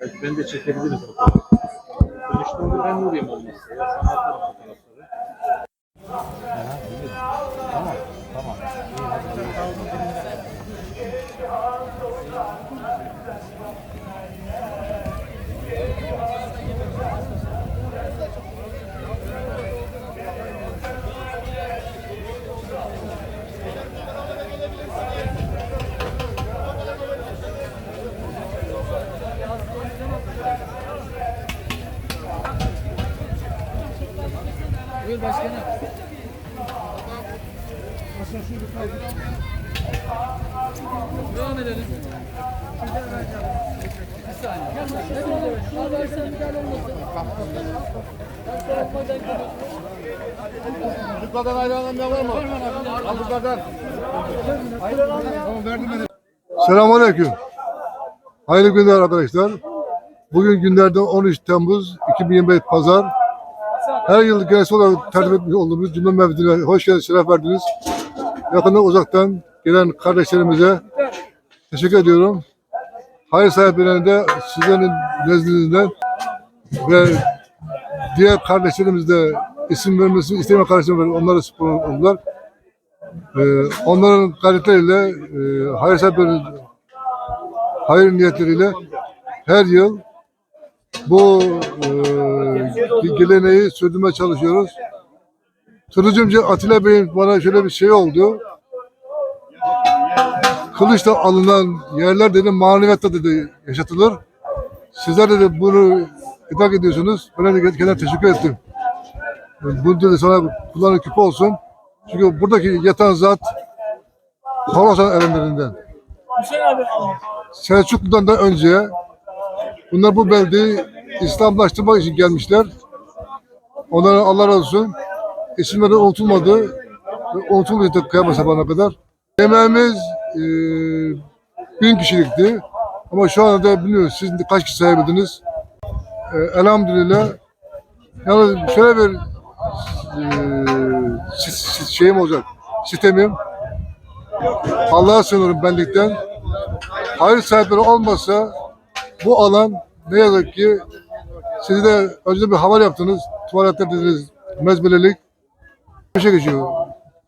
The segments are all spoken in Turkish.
Belki ben de çekebiliriz fotoğrafı. Dönüşte olur ben vurayım olmazsa. Ya sana atarım fotoğrafları. Tamam, tamam. İyi, hadi. Buyur başkanım. Devam edelim. Bir saniye. Abi sen müdahale olmasın. Ben. Çocuklardan ayrılanlar var mı? Çocuklardan. Tamam verdim beni. Selamünaleyküm. Hayırlı günler arkadaşlar. Bugün günlerden 13 Temmuz 2025 Pazar. Her yıl genel olarak tertip etmiş olduğumuz cümle mevzine hoş geldiniz, şeref verdiniz. Yakından uzaktan gelen kardeşlerimize teşekkür ediyorum. Hayır sahiplerine de sizlerin nezdinizden ve diğer kardeşlerimiz de isim vermesini istemeyen kardeşlerimiz. Onlara spor oldular. Ee, onların gayretleriyle e, hayır sahiplerinin hayır niyetleriyle her yıl bu e, geleneği sürdürmeye çalışıyoruz. Turizmci Atilla Bey'in bana şöyle bir şey oldu. Kılıçla alınan yerler dedi maneviyatta dedi yaşatılır. Sizler dedi bunu idrak ediyorsunuz. Ben de kendine teşekkür ettim. Bu dedi sana kullanır küpe olsun. Çünkü buradaki yatan zat Horasan erenlerinden. Selçuklu'dan da önce bunlar bu beldeyi İslamlaştırmak için gelmişler. Onlara Allah razı olsun. İsimleri unutulmadı. Unutulmayacak kıyamet sabahına kadar. Yemeğimiz e, bin kişilikti. Ama şu anda biliyoruz siz de kaç kişi sayabildiniz. E, elhamdülillah. Yalnız şöyle bir e, şeyim olacak. Sistemim. Allah'a sığınırım benlikten. Hayır sahipleri olmasa bu alan ne yazık ki siz de önce bir haber yaptınız. Tuvaletler dediniz. Mezbelelik. Bir şey geçiyor.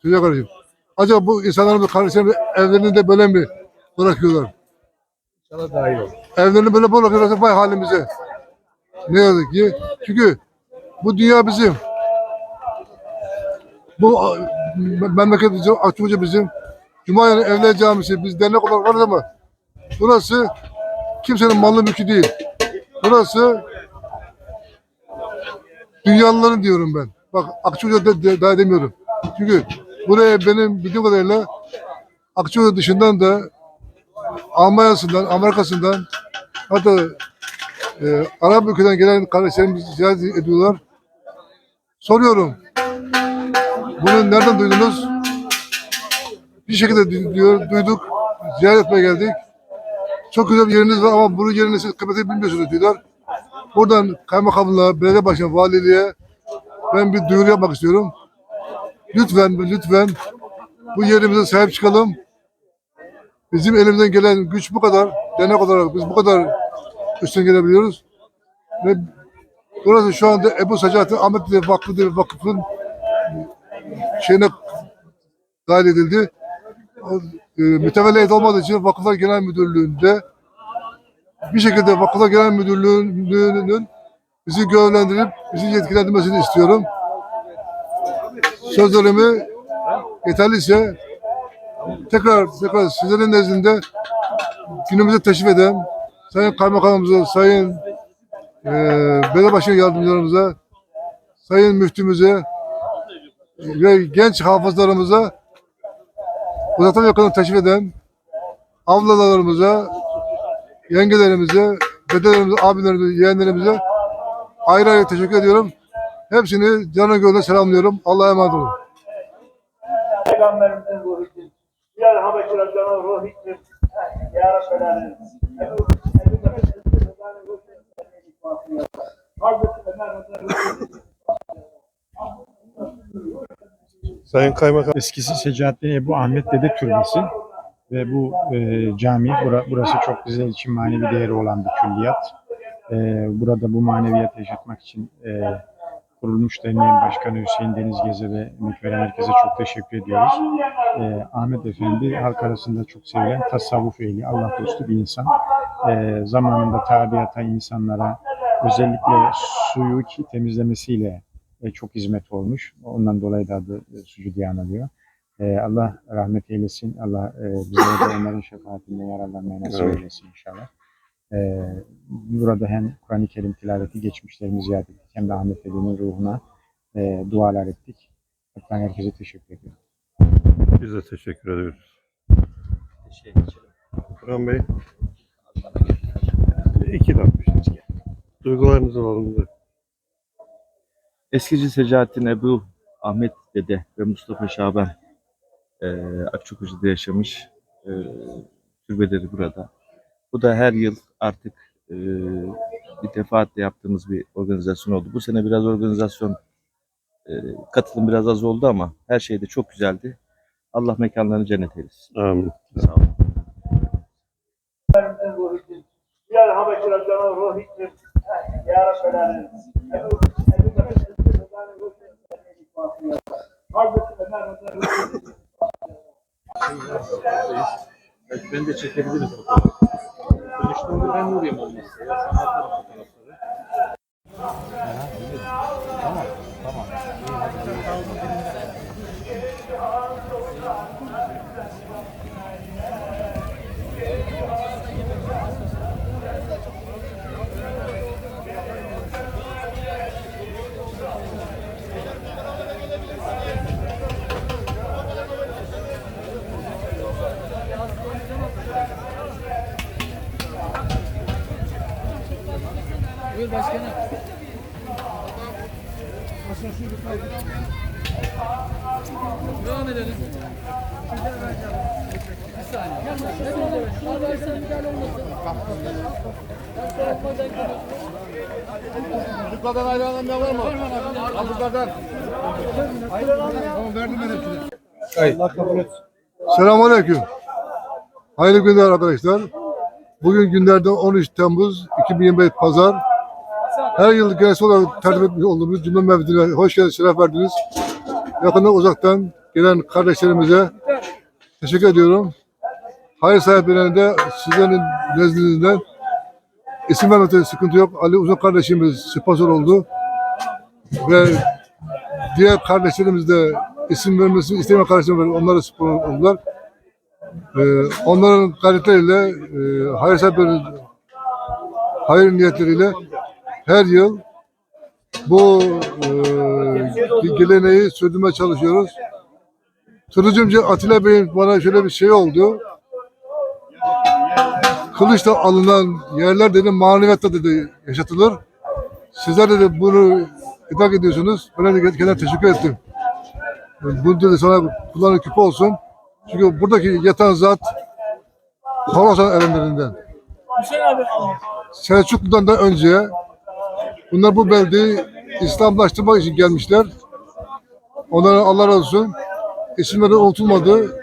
Çocuğa karışım. Acaba bu insanların kardeşlerin evlerini de böyle mi bırakıyorlar? Sana daha iyi olur. Evlerini böyle bırakıyorlarsa vay halimize. Ne yazık ki. Çünkü bu dünya bizim. Bu memleket bizim, Akçakoca bizim. Cuma'nın Evliya Camisi, biz dernek olarak varız ama burası kimsenin malı mülkü değil. Burası dünyalıların diyorum ben. Bak Akçakoca da, da- daha demiyorum. Çünkü buraya benim bildiğim kadarıyla Akçakoca dışından da Almanya'sından, Amerika'sından hatta e, Arap ülkeden gelen kardeşlerimiz ziyaret ediyorlar. Soruyorum. Bunu nereden duydunuz? Bir şekilde diyor, duyduk. Ziyaret etmeye geldik. Çok güzel bir yeriniz var ama bunun yerini siz bilmiyorsunuz diyorlar. Buradan kaymakamlığa, belediye başkanı, valiliğe ben bir duyuru yapmak istiyorum. Lütfen, lütfen bu yerimize sahip çıkalım. Bizim elimizden gelen güç bu kadar. Dernek olarak biz bu kadar üstün gelebiliyoruz. Ve burası şu anda Ebu Sacahattin Ahmet Vakfı diye vakıfın şeyine dahil edildi. E, mütevelli heyet olmadığı için Vakıflar Genel Müdürlüğü'nde bir şekilde Vakıflar Genel Müdürlüğü'nün bizi görevlendirip bizi yetkilendirmesini istiyorum. Sözlerimi yeterliyse tekrar tekrar sizlerin nezdinde günümüze teşrif eden Sayın Kaymakamımıza, Sayın e, Belediye Başkanı Yardımcılarımıza, Sayın Müftümüze ve genç hafızlarımıza uzaktan yakından teşrif eden ablalarımıza, yengelerimize, dedelerimize, abilerimize, yeğenlerimize ayrı ayrı teşekkür ediyorum. Hepsini canı gönülden selamlıyorum. Allah'a emanet olun. Peygamberimizin ruhu için. Ya Habeşir Hoca'nın ruhu için. Ya için. Hazreti Ömer Hoca'nın ruhu için. Sayın Kaymakam eskisi Secahattin Ebu Ahmet Dede Türbesi. Ve bu e, cami, bura- burası çok bizler için manevi değeri olan bir külliyat. E, burada bu maneviyatı yaşatmak için e, kurulmuş derneğin başkanı Hüseyin Deniz Geze ve emek veren herkese çok teşekkür ediyoruz. E, Ahmet Efendi halk arasında çok sevilen tasavvuf ehli, Allah dostu bir insan. E, zamanında tabiata, insanlara özellikle suyu ki temizlemesiyle e, çok hizmet olmuş. Ondan dolayı da adı e, Sucu diye anılıyor. E, Allah rahmet eylesin. Allah e, bizlere de onların şefaatinden yararlanmayı nasip Evet. eylesin inşallah. E, burada hem Kur'an-ı Kerim tilaveti geçmişlerimizi ziyaret ettik hem de Ahmet Efendi'nin ruhuna e, dualar ettik. Ben herkese teşekkür ediyorum. Biz de teşekkür ediyoruz. Kur'an Bey. İki dakika. Duygularınızı alalım. Eskici Secahattin Ebu Ahmet Dede ve Mustafa Şaban eee Akçakoca'da yaşamış. Eee türbeleri burada. Bu da her yıl artık eee bir defaatle yaptığımız bir organizasyon oldu. Bu sene biraz organizasyon eee, katılım biraz az oldu ama her şey de çok güzeldi. Allah mekanlarını cennet eylesin. Amin. Sağ olun. Ya Habeşir Belki ben de çekebilirim fotoğrafı. Dönüşte olur ben vurayım olmazsa. Ya sana atarım fotoğrafları. Tamam. Tamam. İyi, hadi. Buyur başkanım. Devam edelim. Bir saniye. Ne olur? Şuna versen müdahale olmasın. Ben tarafıma denk geliyorum. Çocuklardan ayrı alamayan var mı? Çocuklardan. Tamam verdim ben hepsini. Selamünaleyküm. Hayırlı günler arkadaşlar. Bugün günlerden 13 Temmuz 2025 Pazar. Her yıl geleneksel olarak tertip etmiş olduğumuz cümle mevzine hoş geldiniz, şeref verdiniz. Yakından uzaktan gelen kardeşlerimize teşekkür ediyorum. Hayır sahiplerine de sizlerin nezdinizden isim vermekte sıkıntı yok. Ali Uzun kardeşimiz sponsor oldu. Ve diğer kardeşlerimiz de isim vermesini istemeyen kardeşlerimiz onlar da sponsor oldular. Ee, onların gayretleriyle e, hayır sahipleri hayır niyetleriyle her yıl bu e, geleneği sürdürmeye çalışıyoruz. Turizmci Atilla Bey'in bana şöyle bir şey oldu. Kılıçla alınan yerler dedi maneviyatta dedi yaşatılır. Sizler dedi bunu idrak ediyorsunuz. Ben de kendine teşekkür ettim. Bu dedi sana kullanır küpe olsun. Çünkü buradaki yatan zat Horasan erenlerinden. Selçuklu'dan da önce bunlar bu beldeyi İslamlaştırmak için gelmişler. Onlara Allah razı olsun. İsimleri unutulmadı.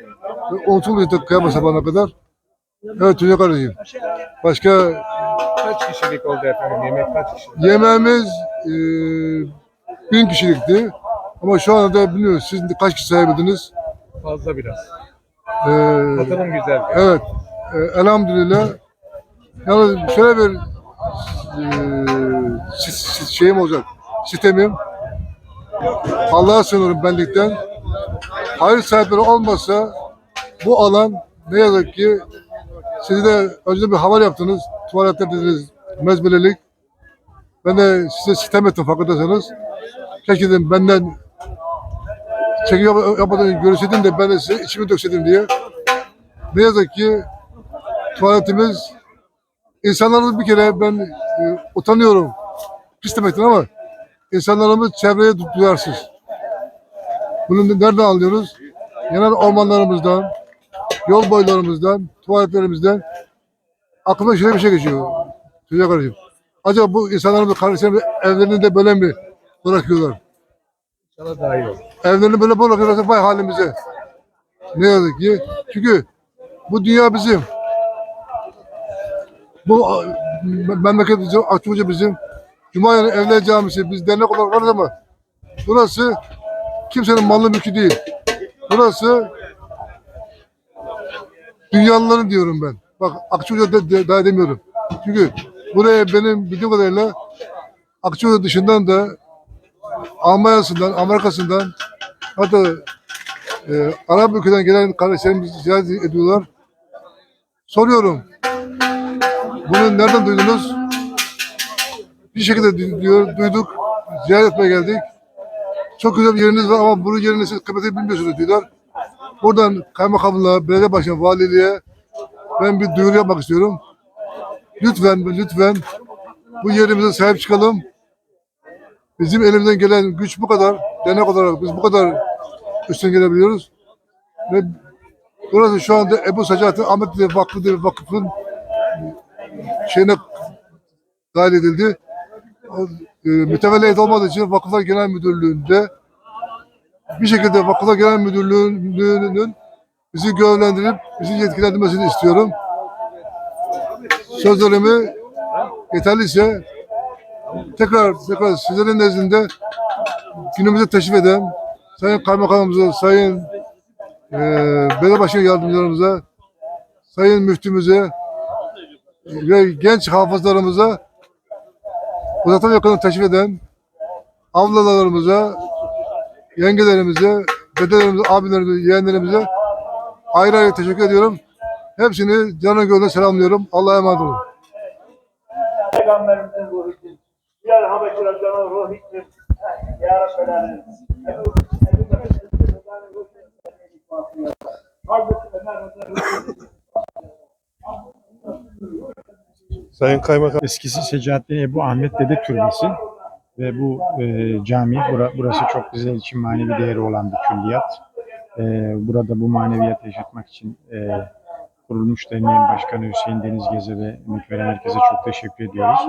Unutulmayacak kıyamet sabahına kadar. Evet Tunca kardeşim. Başka Kaç kişilik oldu efendim? Yemek kaç kişi? yemeğimiz e, bin kişilikti. Ama şu anda da bilmiyoruz siz kaç kişi sayabildiniz. Fazla biraz. E, Katılım güzel. Evet. E, elhamdülillah. Yalnız şöyle bir e, si- si- şeyim olacak. Sistemim. Allah'a sığınırım benlikten. Hayır sahipleri olmasa bu alan ne yazık ki siz de önce bir haber yaptınız. Tuvaletler dediniz mezbelelik. Ben de size sitem ettim farkındaysanız. Keşke dedim benden çekim yap- yapmadan görüşseydim de ben de size içimi dökseydim diye. Ne yazık ki tuvaletimiz insanlarımız bir kere ben e, utanıyorum pis demekten ama insanlarımız çevreye du- duyarsız. Bunu nereden anlıyoruz? Genel ormanlarımızdan, yol boylarımızdan, tuvaletlerimizden aklıma şöyle bir şey geçiyor. Çocuğa kardeşim. Acaba bu insanlarımız kardeşlerimiz evlerini de böyle mi bırakıyorlar? İnşallah daha iyi olur. Evlerini böyle bırakıyorlarsa vay halimize. Ne yazık ki. Çünkü Bu dünya bizim. Bu memleket bizim, Akçakoca bizim. Cuma'nın Evliya Camisi, biz dernek olarak varız ama burası kimsenin malı mülkü değil. Burası dünyalıların diyorum ben. Bak Akçakoca de, de- daha demiyorum. Çünkü buraya benim bildiğim kadarıyla Akçakoca dışından da Almanya'sından, Amerika'sından hatta e, Arap ülkeden gelen kardeşlerimiz ziyaret ediyorlar. Soruyorum. Bunu nereden duydunuz? Bir şekilde diyor, duyduk. Ziyaret etmeye geldik. Çok güzel bir yeriniz var ama bunun yerini siz kıymetini bilmiyorsunuz diyorlar. Buradan kaymakamlığa, belediye başkanı, valiliğe ben bir duyuru yapmak istiyorum. Lütfen, lütfen bu yerimize sahip çıkalım. Bizim elimizden gelen güç bu kadar. Dernek olarak biz bu kadar üstün gelebiliyoruz. Ve burası şu anda Ebu Sacahattin Ahmet Vakfı diye bir vakıfın şeyine dahil edildi. E, mütevelli olmadığı için Vakıflar Genel Müdürlüğü'nde bir şekilde Vakıflar Genel Müdürlüğü'nün bizi görevlendirip bizi yetkilendirmesini istiyorum. Sözlerimi yeterliyse tekrar tekrar sizlerin nezdinde günümüze teşrif eden Sayın Kaymakamımıza, Sayın e, Belediye Başkan Yardımcılarımıza, Sayın Müftümüze ve genç hafızlarımıza uzaktan yakından teşrif eden ablalarımıza, yengelerimize, dedelerimize, abilerimize, yeğenlerimize ayrı ayrı teşekkür ediyorum. Hepsini canı gönülden selamlıyorum. Allah'a emanet olun. Peygamberimizin ruhu için. Diğer Habeşi Rabbana ruhu için. Ya için. Sayın Kaymakam Eskisi Secahattin Ebu Ahmet Dede Türbesi ve bu e, cami, bura- burası çok bizler için manevi değeri olan bir külliyat. E, burada bu maneviyat yaşatmak için e, kurulmuş derneğin başkanı Hüseyin Deniz Geze ve emek herkese çok teşekkür ediyoruz.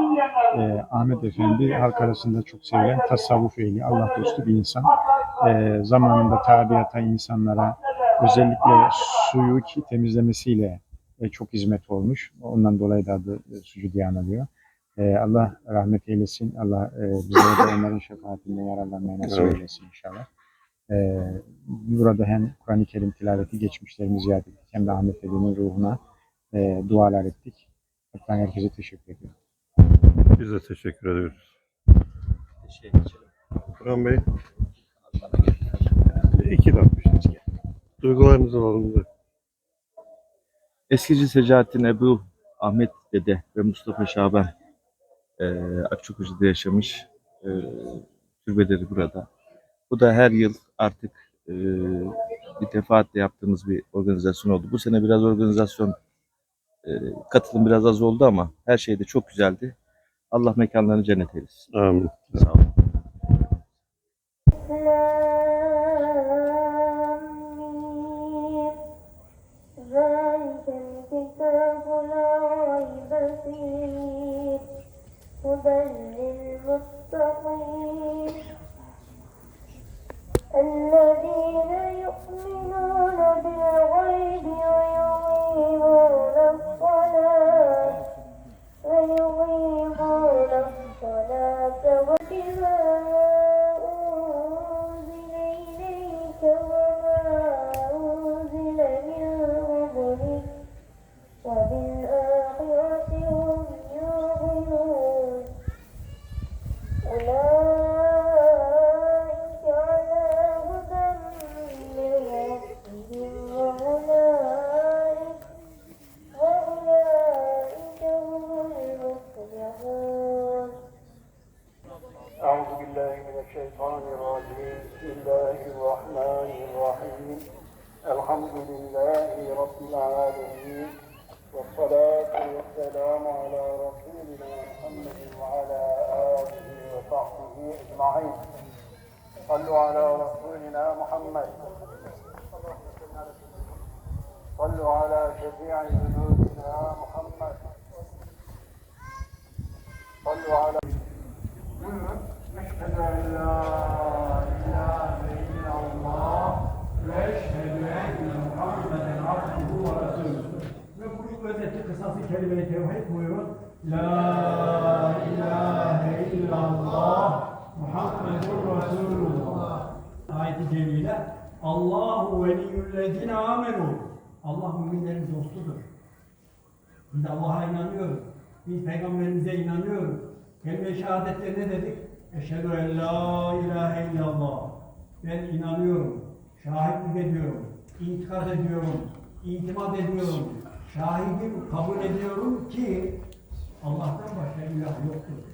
E, Ahmet Efendi halk arasında çok sevilen tasavvuf ehli, Allah dostu bir insan. E, zamanında tabiata insanlara özellikle suyu temizlemesiyle e, çok hizmet olmuş. Ondan dolayı da adı e, Sucu diye anılıyor. E, Allah rahmet eylesin. Allah e, bizlere de onların şefaatinden yararlanmayı nasip Evet. eylesin inşallah. E, burada hem Kur'an-ı Kerim tilaveti geçmişlerimizi ziyaret ettik hem de Ahmet Ede'nin ruhuna e, dualar ettik. Ben herkese teşekkür ediyorum. biz de teşekkür ediyoruz. Kur'an Bey. İki dakika. Duygularınızı alalım da. Eskici Secahattin Ebu Ahmet Dede ve Mustafa Şaban e, Akçakoca'da yaşamış. E, türbeleri burada. Bu da her yıl artık e, bir defaatle yaptığımız bir organizasyon oldu. Bu sene biraz organizasyon e, katılım biraz az oldu ama her şey de çok güzeldi. Allah mekanlarını cennet eylesin. Amin. Sağ olun. هدى للمتقين. الذين يؤمنون بالغيب صلوا على رسولنا محمد. صلوا على شفيع جنودنا محمد. صلوا على نشهد أن لا إله إلا الله وأشهد أن محمدا عبده ورسوله. نقول وزعت قصاص كلمة توحيد لا إله إلا الله Muhammedur Resulullah. Ayet-i Celile. Allahu veliyyüllezine amenu. Allah müminlerin dostudur. Biz Allah'a inanıyoruz. Biz peygamberimize inanıyoruz. Kelime-i ne dedik? Eşhedü en la ilahe illallah. Ben inanıyorum. Şahitlik ediyorum. İtikad ediyorum. itimat ediyorum. Şahidim kabul ediyorum ki Allah'tan başka ilah yoktur.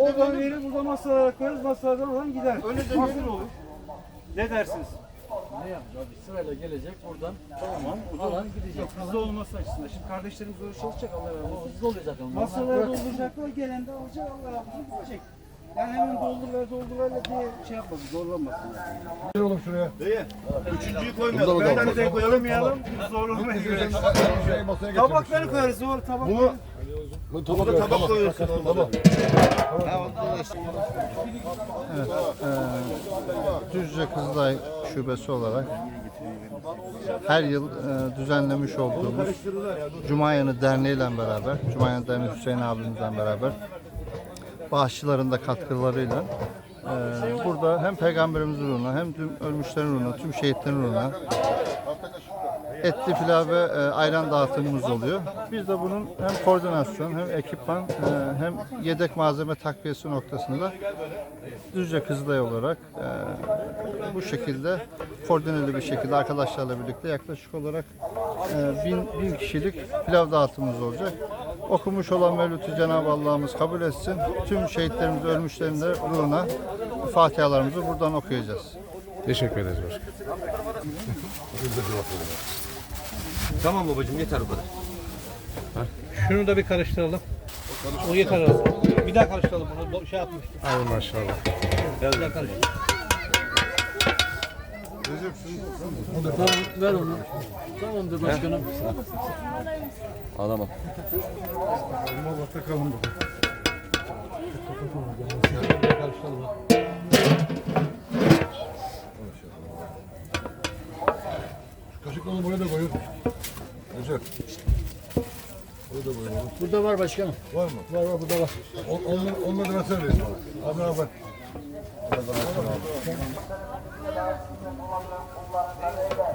Oradan verir burada masaya koyarız masadan oradan gider. Öyle de nasıl olur? Ne dersiniz? Ne yapacağız? Sırayla gelecek buradan. Tamam. Alan gidecek. Yok hızlı olması açısından. Şimdi kardeşlerimiz böyle çalışacak Allah razı olsun. Hızlı olacak ama. Masaları dolduracaklar, gelen de alacak Allah razı olsun gidecek. Yani hemen doldur ver doldur ver diye şey yapmasın, zorlanmasın. Gel oğlum şuraya. Üçüncüyü koymayalım. Bir tane de koyamayalım. Zorlanmayız. Tabakları koyarız zor tabak. Bunu Bu tabak, tabak koyuyorsun. Tamam. Düzce Kızılay Şubesi olarak her yıl e, düzenlemiş olduğumuz Cumayanı Derneği ile beraber, Cumayanı Derneği Hüseyin abimizle beraber bağışçıların da katkılarıyla e, burada hem Peygamberimizin uğruna hem tüm ölmüşlerin uğruna, tüm şehitlerin uğruna etli pilav ve e, ayran dağıtımımız oluyor. Biz de bunun hem koordinasyon hem ekipman e, hem yedek malzeme takviyesi noktasında Düzce Kızılay olarak e, bu şekilde koordineli bir şekilde arkadaşlarla birlikte yaklaşık olarak e, bin, bin kişilik pilav dağıtımımız olacak. Okumuş olan Mevlüt'ü Cenab-ı Allah'ımız kabul etsin. Tüm şehitlerimiz, ölmüşlerin de ruhuna Fatihalarımızı buradan okuyacağız. Teşekkür ederiz başkanım. Tamam babacığım yeter bu kadar. Şunu da bir karıştıralım. O yeter. Bir daha karıştıralım bunu. Şey yapmıştım. Ay maşallah. Bir daha karıştır. Tamam ver onu. Tamamdır başkanım. Alamam. Takalım burada. Kaşıkları buraya da koyun. Güzel. Buraya da koyun. Burada var başkanım. Var mı? Var var burada var. On, onlar, onları versene reis bana. Abi abi. Allah'ına ve kahraman vicdanına layık